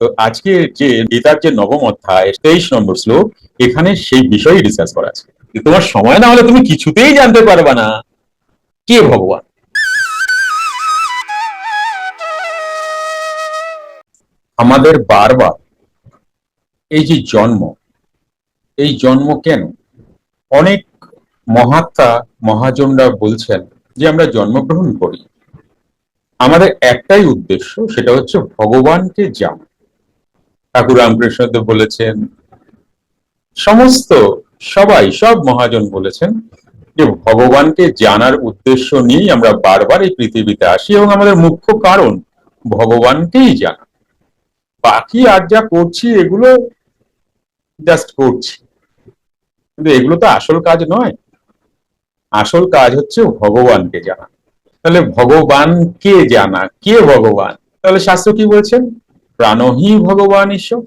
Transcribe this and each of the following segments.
তো আজকে যে গীতার যে নবম অধ্যায়, তেইশ নম্বর শ্লোক, এখানে সেই বিষয়ে ডিসকাস করা আছে। তোমার সময় না হলে তুমি কিছুতেই জানতে পারবে না। কে ভগবান? আমাদের বারবার এই যে জন্ম, এই জন্ম কেন? অনেক মহাত্মা, মহাজনরা বলছেন যে আমরা জন্মগ্রহণ করি। আমাদের একটাই উদ্দেশ্য, সেটা হচ্ছে ভগবানকে জানা। ঠাকুর রামকৃষ্ণদেব বলেছেন, সমস্ত সবাই, সব মহাজন বলেছেন যে ভগবানকে জানার উদ্দেশ্য নিয়েই আমরা বারবার এই পৃথিবীতে আসি এবং আমাদের মুখ্য কারণ ভগবানকেই জানা। বাকি আর যা করছি, এগুলো জাস্ট করছি। কিন্তু এগুলো তো আসল কাজ নয়। আসল কাজ হচ্ছে ভগবানকে জানা। তাহলে ভগবানকে জানা। কে ভগবান? তাহলে শাস্ত্র কি বলছেন? প্রাণহি ভগবান ঈশ্বর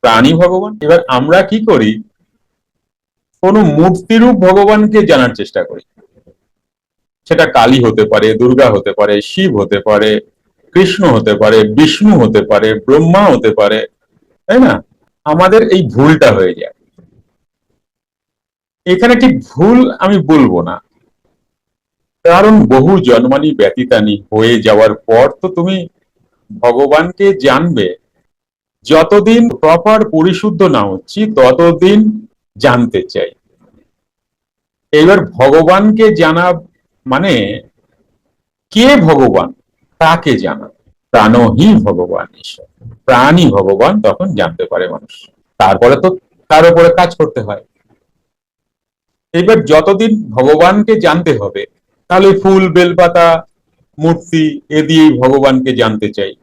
প্রাণী ভগবান। এবার আমরা কি করি? কোন মূর্তিরূপ ভগবানকে জানার চেষ্টা করি। সেটা কালী হতে পারে, দুর্গা হতে পারে, শিব হতে পারে, কৃষ্ণ হতে পারে, বিষ্ণু হতে পারে, ব্রহ্মা হতে পারে, তাই না? আমাদের এই ভুলটা হয়ে যায়। এখানে ঠিক ভুল আমি বলব না। কারণ বহু জন্মানি ব্যতীতানি হয়ে যাওয়ার পর তো তুমি ভগবানকে জানবে, যতদিন প্রপার পরিশুদ্ধ না হচ্ছি, ততদিন জানতে চাই। এবার ভগবানকে জানা মানে কে ভগবান? তাকে জানা? প্রাণহি ভগবান প্রাণী ভগবান তখন জানতে পারে মানুষ। তারপরে তো তার উপরে কাজ করতে হয়। এবার যতদিন ভগবানকে জানতে হবে, তাহলে ফুল, বেলপাতা, মূর্তি, এ দিয়েই ভগবানকে জানতে চাই।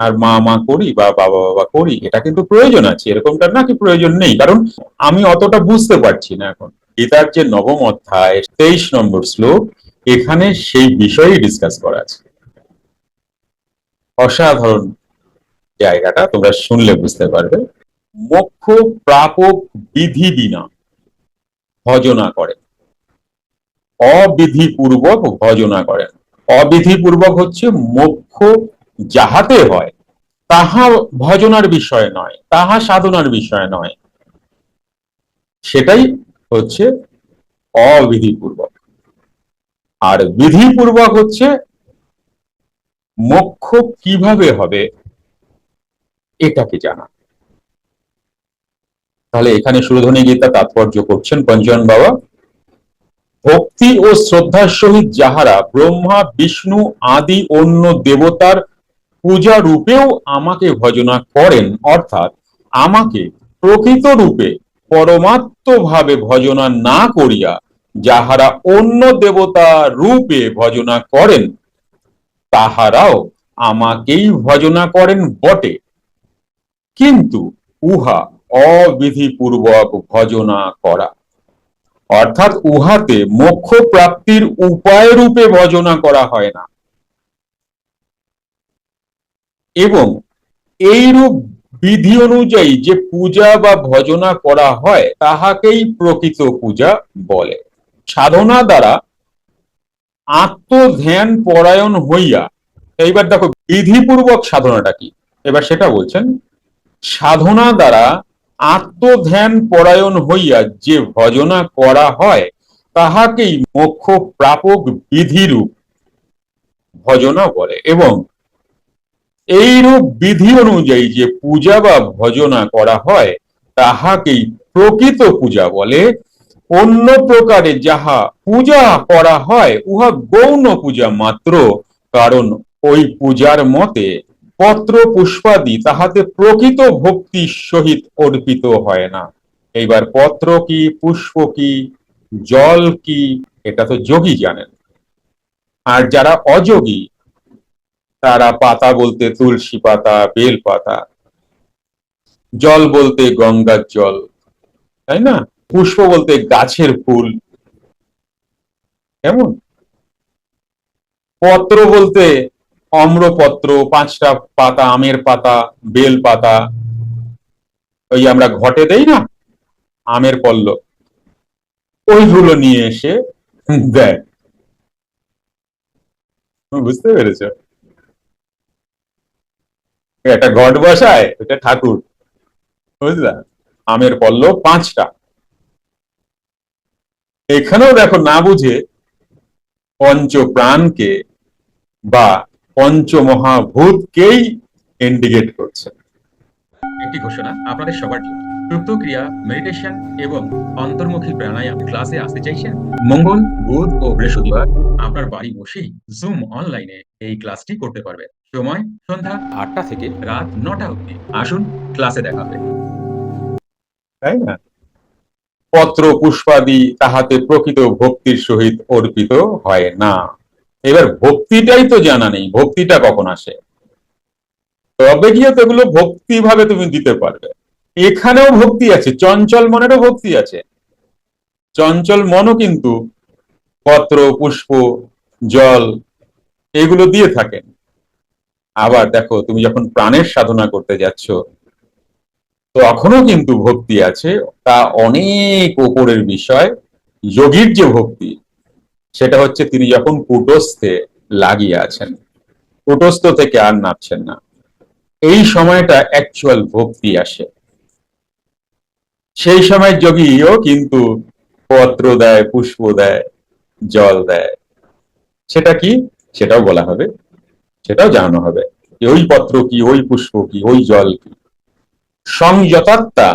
আর মা মা করি বা বাবা বাবা করি, এটা কিন্তু প্রয়োজন আছে, এরকমটা না কি প্রয়োজন নেই। কারণ আমি অতটা বুঝতে পারছি না এখন। গীতার যে নবম অধ্যায়, তেইশ নম্বর শ্লোক, এখানে সেই বিষয়ে ডিসকাস করা আছে। অসাধারণ জায়গাটা তোমরা শুনলে বুঝতে পারবে। মোক্ষ প্রাপক বিধি বিনা ভজনা করেন। অবিধিপূর্বক ভজনা করেন। অবিধিপূর্বক হচ্ছে মোক্ষ যাহাতে হয়, তাহা ভজনার বিষয় নয়, তাহা সাধনার বিষয় নয়। সেটাই হচ্ছে অবিধিপূর্বক। আর বিধিপূর্বক হচ্ছে মোক্ষ কীভাবে হবে, এটাকে জানা। তাহলে এখানে সুরধনী গীতা তাৎপর্য করছেন পঞ্জন বাবা। ভক্তি ও শ্রদ্ধার সহিত যাহারা ব্রহ্মা, বিষ্ণু আদি অন্য দেবতার পূজা রূপেও আমাকে ভজনা করেন, অর্থাৎ আমাকে প্রকৃত রূপে পরমাত্ম ভাবে ভজনা না করিয়া যাহারা অন্য দেবতা রূপে ভজনা করেন, তাহারাও আমাকেই ভজনা করেন বটে। কিন্তু উহা অবিধিপূর্বক ভজনা করা, অর্থাৎ উহাতে মোক্ষ প্রাপ্তির উপায় রূপে ভজনা করা হয় না। এবং এইরূপ বিধি অনুযায়ী যে পূজা বা ভজনা করা হয়, তাহাকেই প্রকৃত পূজা বলে। সাধনা দ্বারা আত্মধ্যান পরায়ণ হইয়া, এইবার দেখো বিধিপূর্বক সাধনাটা কি? এবার সেটা বলছেন, সাধনা দ্বারা আত্মধ্যান পরায়ণ হইয়া যে ভজনা করা হয়, তাহাকেই মোক্ষ প্রাপক বিধিরূপ ভজনা বলে। এবং এইরূপ বিধি অনুযায়ী যে পূজা বা ভজনা করা হয়, তাহাকেই প্রকৃত পূজা বলে। অন্য প্রকারে যাহা পূজা করা হয়, উহা গৌণ পূজা মাত্র। কারণ ওই পূজার মতে পত্র পুষ্পাদি তাহাতে প্রকৃত ভক্তির সহিত অর্পিত হয় না। এইবার পত্র কি, পুষ্প কি, জল কি, এটা তো যোগী জানেন। আর যারা অযোগী তারা পাতা বলতে তুলসী পাতা, বেল পাতা। জল বলতে গঙ্গার জল, তাই না? পুষ্প বলতে গাছের ফুল। কেমন? পত্র বলতে অম্রপত্র, পাঁচটা পাতা, আমের পাতা, বেল পাতা। ওই আমরা ঘটে দেই না? আমের পল্ল। ওইগুলো নিয়ে এসে দেয়। বুঝতে পেরেছ? একটা ঘট বসায় ওটা ঠাকুর। বুঝলা? আমের পল্লব পাঁচটা। এখানেও দেখো না বুঝে পঞ্চ প্রাণকে বা পঞ্চমহাভূতকেই ইন্ডিকেট করছে। একটি ঘোষণা, আপনাদের সবার জন্য। সুপ্ত ক্রিয়া মেডিটেশন এবং অন্তর্মুখী প্রাণায়াম ক্লাসে আসতে চাইছেন? মঙ্গল, বুধ ও বৃহস্পতিবার আপনার বাড়ি বসেই জুম অনলাইনে এই ক্লাসটি করতে পারবেন। সময় সন্ধ্যা আটটা থেকে রাত নটা অবধি। আসুন ক্লাসে দেখা হবে। তাই না? পত্র পুষ্পাদি তাহাতে প্রকৃত ভক্তির সহিত অর্পিত হয় না। এবার ভক্তিটাই তো জানা নেই। ভক্তিটা কখন আসে? তবে গিয়ে তো এগুলো ভক্তি ভাবে তুমি দিতে পারবে। এখানেও ভক্তি আছে, চঞ্চল মনেরও ভক্তি আছে। চঞ্চল মনও কিন্তু পত্র, পুষ্প, জল এগুলো দিয়ে থাকেন আবার দেখো, তুমি যখন প্রাণের সাধনা করতে যাচ্ছ, তখনও কিন্তু ভক্তি আছে। তা অনেক ওপরের বিষয়, যোগীর যে ভক্তি, সেটা হচ্ছে তিনি যখন কুটস্থে লাগিয়ে আছেন, কুটস্থ থেকে আর নামছেন না। এই সময়টা অ্যাকচুয়াল ভক্তি আসে। সেই সময় যোগীও কিন্তু পত্র দেয়, পুষ্প দেয়, জল দেয়। সেটা কি? সেটাও বলা হবে। সেটাও জানানো হবে ওই পত্র কি, ওই পুষ্প কি, ওই জল কি। সংযতাত্মা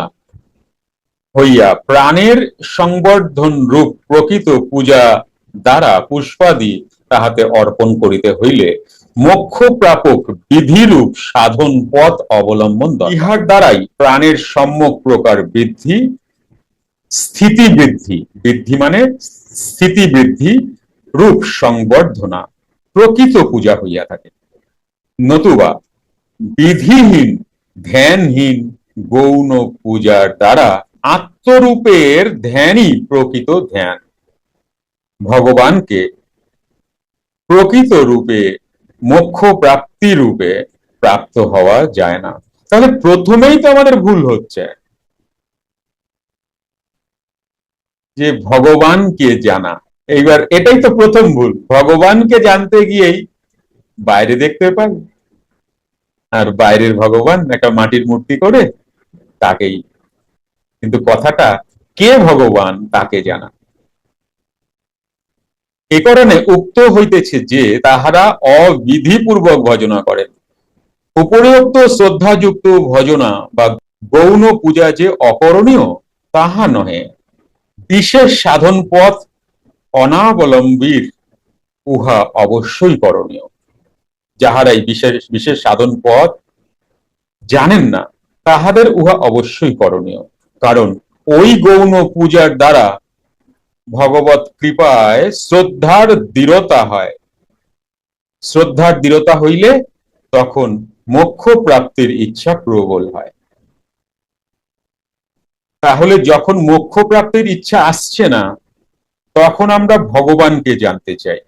হইয়া প্রাণের সংবর্ধন রূপ প্রকৃত পূজা দ্বারা পুষ্পাদি তাহাতে অর্পণ করিতে হইলে মোক্ষ প্রাপক বিধিরূপ সাধন পথ অবলম্বন ইহার দ্বারাই প্রাণের সম্যক প্রকার বৃদ্ধি, স্থিতি বৃদ্ধি বৃদ্ধি মানে স্থিতি বৃদ্ধি রূপ সংবর্ধনা, প্রকৃত পূজা হইয়া থাকে। নতুবা বিধিহীন, ধ্যানহীন গৌণ পূজার দ্বারা আত্মরূপের ধ্যানই প্রকৃত ধ্যান। ভগবানকে প্রকৃত রূপে মোক্ষ প্রাপ্তি রূপে প্রাপ্ত হওয়া যায় না। তাহলে প্রথমেই তো আমাদের ভুল হচ্ছে। যে ভগবানকে জানা। এইবার এটাই তো প্রথম ভুল। ভগবানকে জানতে গিয়েই বাইরে দেখতে পাই। আর বাইরের ভগবান একটা মাটির মূর্তি করে তাকেই। কিন্তু কথাটা, কে ভগবান তাকে জানা? এ কারণে উক্ত হইতেছে যে তাহারা অবিধিপূর্বক ভজনা করেন। উপরিউক্ত শ্রদ্ধাযুক্ত ভজনা বা গৌণ পূজা যে অকরণীয়, তাহা নহে। বিশেষ সাধন পথ অনাবলম্বীর উহা অবশ্যই করণীয়। যাহারা এই বিশেষ বিশেষ সাধন পথ জানেন না, তাহাদের উহা অবশ্যই করণীয়। কারণ ওই গৌণ পূজার দ্বারা ভগবত কৃপায় শ্রদ্ধার দৃঢ়তা হয়। শ্রদ্ধার দৃঢ়তা হইলে তখন মোক্ষ প্রাপ্তির ইচ্ছা প্রবল হয়। তাহলে যখন মোক্ষ প্রাপ্তির ইচ্ছা আসছে না, তখন আমরা ভগবানকে জানতে চাই।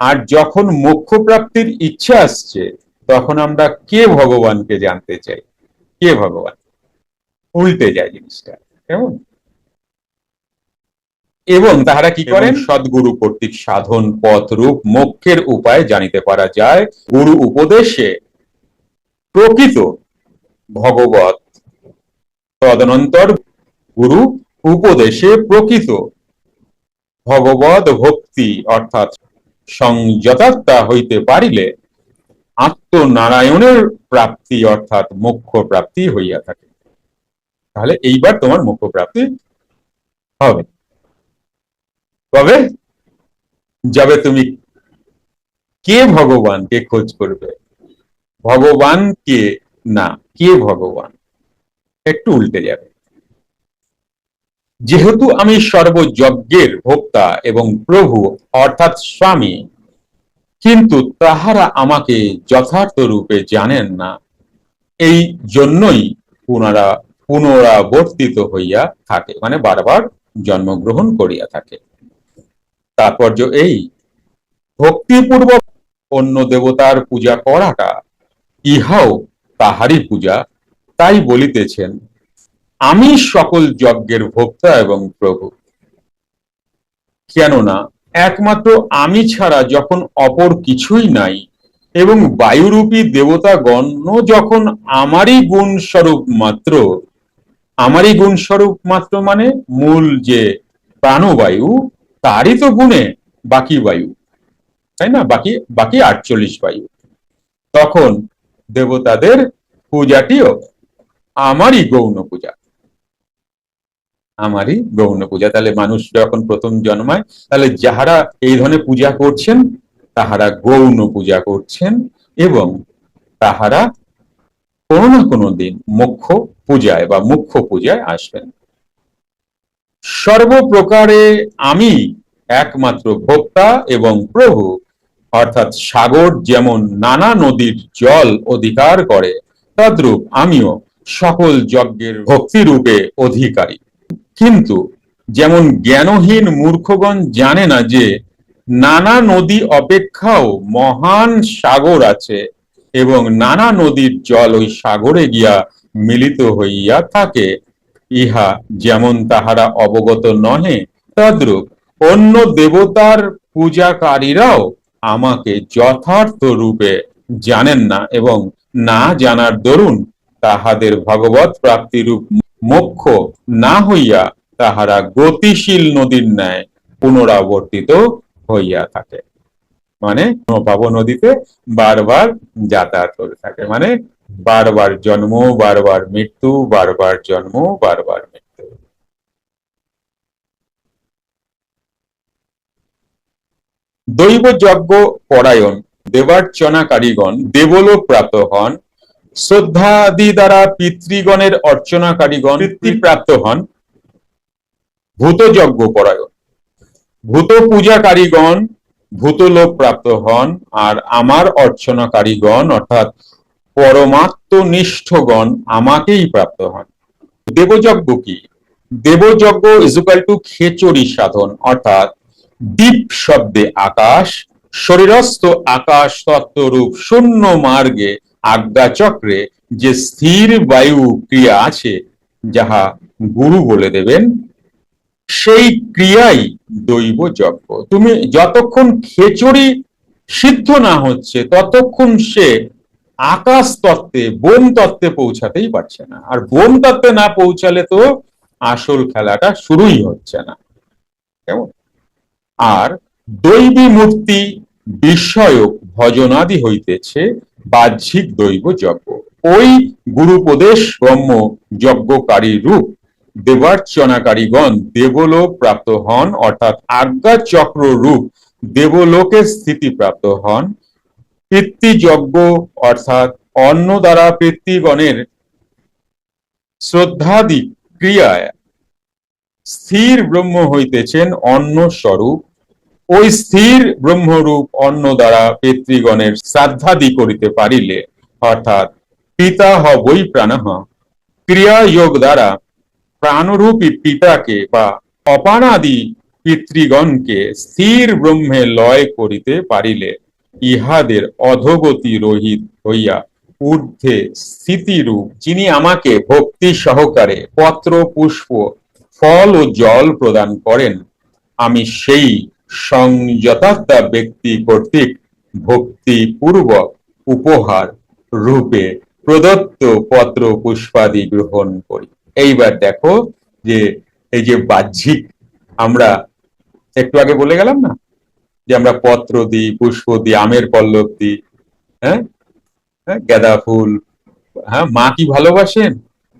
আর যখন মোক্ষ প্রাপ্তির ইচ্ছা আসছে, তখন আমরা কে ভগবানকে জানতে চাই? কে ভগবান? উল্টে যায় জিনিসটা। কেমন? এবং তাহারা কি করেন? সদ্গুরু কর্তৃক সাধন পথ রূপ মোক্ষের উপায় জানিতে পারা যায়। গুরু উপদেশে প্রকৃত ভগবত তদনন্তর গুরু উপদেশে প্রকৃত ভগবত ভক্তি অর্থাৎ সংযতাত্মা হইতে পারিলে আত্মনারায়ণের প্রাপ্তি অর্থাৎ মোক্ষ প্রাপ্তি হইয়া থাকে। তাহলে এইবার তোমার মোক্ষ প্রাপ্তি হবে। তবে যাবে তুমি কে ভগবানকে খোঁজ করবে? ভগবানকে না, কে ভগবান? একটু উল্টে যাবে। যেহেতু আমি সর্বযজ্ঞের ভোক্তা এবং প্রভু, অর্থাৎ স্বামী, কিন্তু তাহারা আমাকে যথার্থ রূপে জানেন না, এই জন্যই পুনরা, পুনরাবর্তিত হইয়া থাকে মানে বারবার জন্মগ্রহণ করিয়া থাকে। তাৎপর্য এই ভক্তিপূর্বক অন্য দেবতার পূজা করাটা, ইহাও তাহারই পূজা, তাই বলিতেছেন, আমি সকল যজ্ঞের ভোক্তা এবং প্রভু। কেননা, একমাত্র আমি ছাড়া যখন অপর কিছুই নাই এবং বায়ুরূপী দেবতাগণ যখন আমারই গুণ স্বরূপ মাত্র, আমারই গুণ স্বরূপ মাত্র মানে মূল যে প্রাণবায়ু তারই তো গুণে বাকি বায়ু, তাই না? বাকি বাকি আটচল্লিশ বায়ু। তখন দেবতাদের পূজাটিও আমারই গৌণ পূজা। আমারই গৌণ পূজা। তাহলে মানুষ যখন প্রথম জন্মায়, তাহলে যাহারা এই ধরনের পূজা করছেন, তাহারা গৌণ পূজা করছেন এবং তাহারা কোনো না কোনো দিন মুখ্য পূজায় বা মুখ্য পূজায় আসবেন। সর্বপ্রকারে আমি একমাত্র ভোক্তা এবং প্রভু, অর্থাৎ সাগর যেমন নানা নদীর জল অধিকার করে, তদ্রূপ আমিও সকল যজ্ঞের ভক্তিরূপে অধিকারী। কিন্তু যেমন জ্ঞানহীন মূর্খগণ জানে না যে নানা নদী অপেক্ষাও মহান সাগর আছে এবং নানা নদীর জল ওই সাগরে গিয়া মিলিত হইয়া থাকে ইহা যেমন তাহারা অবগত নহে, তদ্রূপ অন্য দেবতার পূজাকারীরাও আমাকে যথার্থ রূপে জানেন না এবং না জানার দরুন তাহাদের ভগবত প্রাপ্তিরূপ মোক্ষ না হইয়া তাহারা গতিশীল নদীর ন্যায় পুনরাবর্তিত হইয়া থাকে। মানে পাব নদীতে বারবার যাতায়াত করে থাকে। মানে বারবার জন্ম, বারবার মৃত্যু, বারবার জন্ম, বারবার মৃত্যু। দৈব যজ্ঞ পরায়ণ দেবার্চনা কারিগণ প্রাপ্ত হন। শ্রদ্ধাদি দ্বারা পিতৃগণের অর্চনা কারিগণ প্রাপ্ত হন ভূতযজ্ঞ পরায়ণ। ভূত পূজাকারীগণ ভূতলোক প্রাপ্ত হন আর আমার অর্চনাকারীগণ, অর্থাৎ পরমাত্মনিষ্ঠগণ আমাকেই প্রাপ্ত হন। দেবযজ্ঞ কি? দেবযজ্ঞ ইজুকাল টু খেচরি সাধন, অর্থাৎ দীপ শব্দে আকাশ, শরীরস্থ আকাশ তত্ত্বরূপ শূন্য মার্গে আজ্ঞা চক্রে যে স্থির বায়ু ক্রিয়া আছে, যাহা গুরু বলে দেবেন, সেই ক্রিয়াই দৈব যজ্ঞ তুমি যতক্ষণ খেচড়ি সিদ্ধ না হচ্ছে, ততক্ষণ সে আকাশ তত্ত্বে বোম তত্ত্বে পৌঁছাতেই পারছে না। আর বোম তত্ত্বে না পৌঁছালে তো আসল খেলাটা শুরুই হচ্ছে না। কেমন? আর দৈবী মূর্তি বিষয়ক ভজনাদি হইতেছে বাহ্যিক দৈব যজ্ঞ। ওই গুরুপদেশ ব্রহ্ম যজ্ঞকারী রূপ দেবার্চনাকারীগণ দেবলোক প্রাপ্ত হন, অর্থাৎ আজ্ঞা চক্র রূপ দেবলোকের স্থিতি প্রাপ্ত হন পিতৃযজ্ঞ, অর্থাৎ অন্ন দ্বারা পিতৃগণের শ্রদ্ধাদি ক্রিয়ায় স্থির ব্রহ্ম হইতেছেন অন্ন স্বরূপ ওই স্থির ব্রহ্মরূপ অন্ন দ্বারা পিতৃগণের শ্রাদ্ধাদি করিতে পারিলে, অর্থাৎ পিতা হবই প্রাণহ ক্রিয়া যোগ দ্বারা প্রাণরূপী পিতাকে বা অপানাদি পিতৃগণকে স্থির ব্রহ্মে লয় করিতে পারিলে ইহাদের অধগতি রহিত হইয়া ঊর্ধ্বে স্থিতিরূপ যিনি আমাকে ভক্তি সহকারে পত্র, পুষ্প, ফল ও জল প্রদান করেন, আমি সেই সংযতাত্মা ব্যক্তি কর্তৃক ভক্তি পূর্বক উপহার রূপে প্রদত্ত পত্র, পুষ্পাদি গ্রহণ করি। এইবার দেখো যে, এই যে বাহ্যিক, আমরা একটু আগে বলে গেলাম না? যে আমরা পত্র দিই পুষ্প দিই আমের পল্লব দিই হ্যাঁ? হ্যাঁ, গাঁদা ফুল হ্যাঁ মা কি ভালোবাসেন?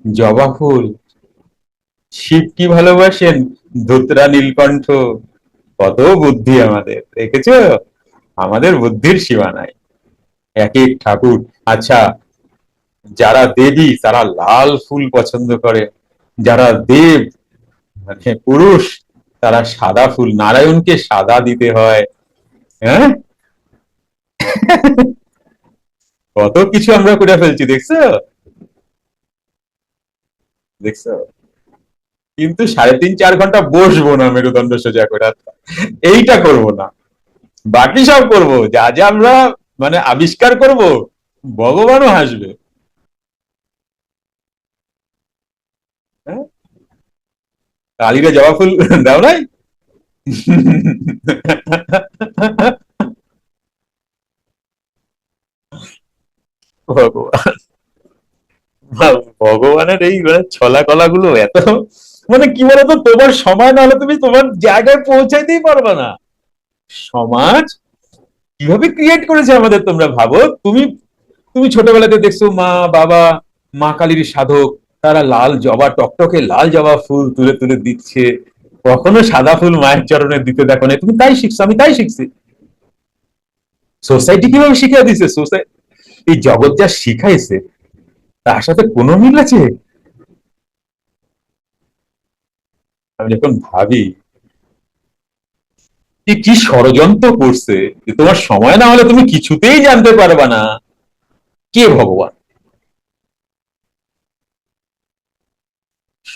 জবা ফুল। শিব কি ভালোবাসেন? ধুতরা নীলকণ্ঠ। কত বুদ্ধি আমাদের দেখেছ? আমাদের বুদ্ধির সীমা নাই। এক এক ঠাকুর। আচ্ছা যারা দেবী তারা লাল ফুল পছন্দ করে। যারা দেব মানে পুরুষ তারা সাদা ফুল, নারায়ণকে সাদা দিতে হয়। হ্যাঁ? কত কিছু আমরা করে ফেলছি, দেখছ? দেখছ? কিন্তু সাড়ে তিন, চার ঘণ্টা বসবো না মেরুদণ্ড সোজা করে। এইটা করব না। বাকি সব করব। যা যা আমরা মানে আবিষ্কার করব, ভগবানও হাসবে। কালীরা জবা ফুল দাও নাই? ভগবান। ভগবানের এই মানে ছলা কলা গুলো এত মানে কি বলতো, তোমার সময় না হলে তুমি তোমার জায়গায় পৌঁছাইতেই পারবে না। সমাজ কীভাবে ক্রিয়েট করেছে আমাদের তোমরা ভাবো? তুমি তুমি ছোটবেলাতে দেখছ মা, বাবা, মা কালীর সাধক তারা লাল জবা, টকটকে লাল জবা ফুল তুলে তুলে দিচ্ছে। কখনো সাদা ফুল মায়ের চরণে দিতে দেখো না তুমি তাই শিখছো, আমি তাই শিখছি। সোসাইটি কীভাবে শিখিয়ে দিছে? সোসাইটি এই জগৎ যা শিখাইছে, তার সাথে কোনো মিল আছে? আমি যখন ভাবি কি ষড়যন্ত্র করছে, যে তোমার সময় না হলে তুমি কিছুতেই জানতে পারবা না। কে ভগবান?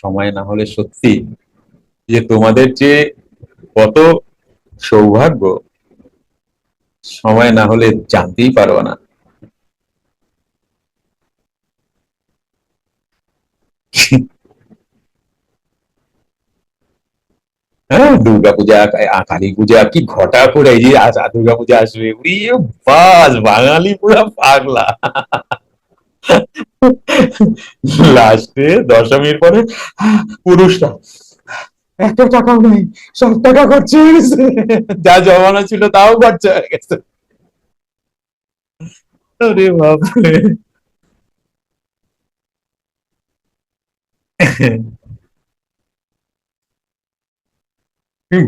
সময় না হলে সত্যি যে তোমাদের যে কত সৌভাগ্য, সময় না হলে জানতেই পারবা না। হ্যাঁ দুর্গা পূজা কালী পূজা কি ঘটা করে এই যে আজ দুর্গা পূজা আসবে। বাঙালি পুরা পাগলা। লাস্টে দশমীর পরে পুরুষরা, এত টাকাও নেই, সব টাকা খরচ যা জমানো ছিল তাও খরচা হয়ে গেছে। আরে বাপরে।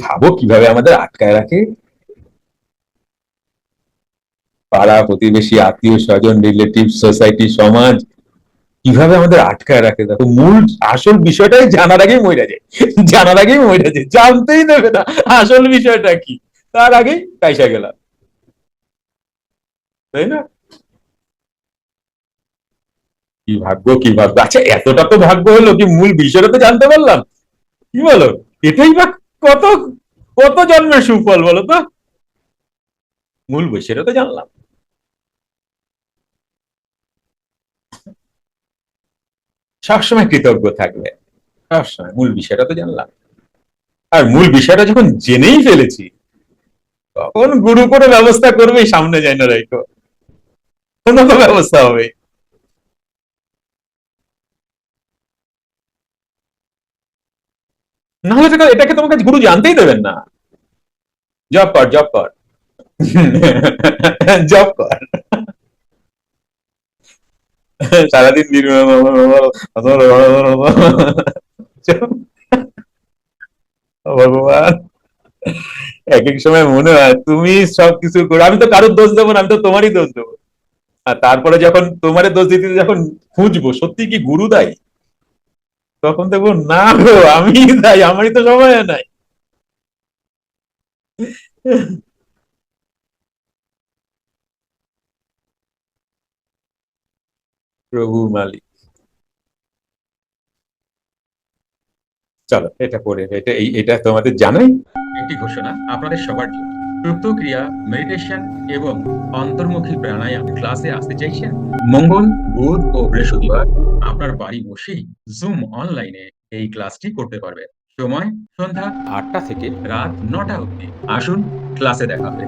ভাবো কীভাবে আমাদের আটকায় রাখে? পাড়া, প্রতিবেশী, আত্মীয় স্বজন রিলেটিভ সোসাইটি সমাজ, কীভাবে আমাদের আটকায় রাখে? দেখো, মূল আসল বিষয়টাই জানার আগেই মরে যায়। জানার আগেই মরে যায়। জানতেই দেবে না আসল বিষয়টা কি। তার আগেই কাইসা গেলাম। তাই না? কি ভাগ্য কি ভাগ্য। আচ্ছা এতটা তো ভাগ্য হলো কি মূল বিষয়টা তো জানতে পারলাম। কি বলো? এটাই বা কত কত জন্মের সুফল বলো তো? মূল বিষয়টা তো জানলাম। সবসময় কৃতজ্ঞ থাকবে। সবসময়। মূল বিষয়টা তো জানলাম। আর মূল বিষয়টা যখন জেনেই ফেলেছি, তখন গুরু কোনো ব্যবস্থা করবেই, সামনে যায় না রাইকো কোনো তো ব্যবস্থা হবে নাহলে এটাকে তোমাকে গুরু জানতেই দেবেন না। জব কর জব কর। জব কর। সারাদিন দিন ভগবান এক এক সময় মনে হয় তুমি সবকিছু করো আমি তো কারোর দোষ দেবো না আমি তো তোমারই দোষ দেবো আর তারপরে যখন তোমারে দোষ দিতে যখন খুঁজবো সত্যি কি গুরু দায়ী তখন দেখব না গো আমি দায়ী আমারই তো সময় নাই প্রভু মালিক। চলো, এটা পড়ে, এটা এটা তোমাদের জানাই? একটি ঘোষণা, আপনাদের সবার জন্য। মেডিটেশন এবং অন্তর্মুখী প্রাণায়াম ক্লাসে আসতে চাইছেন? মঙ্গল, বুধ ও বৃহস্পতিবার আপনার বাড়ি বসেই জুম অনলাইনে এই ক্লাসটি করতে পারবেন। সময় সন্ধ্যা আটটা থেকে রাত নটা অবধি। আসুন ক্লাসে দেখা হবে।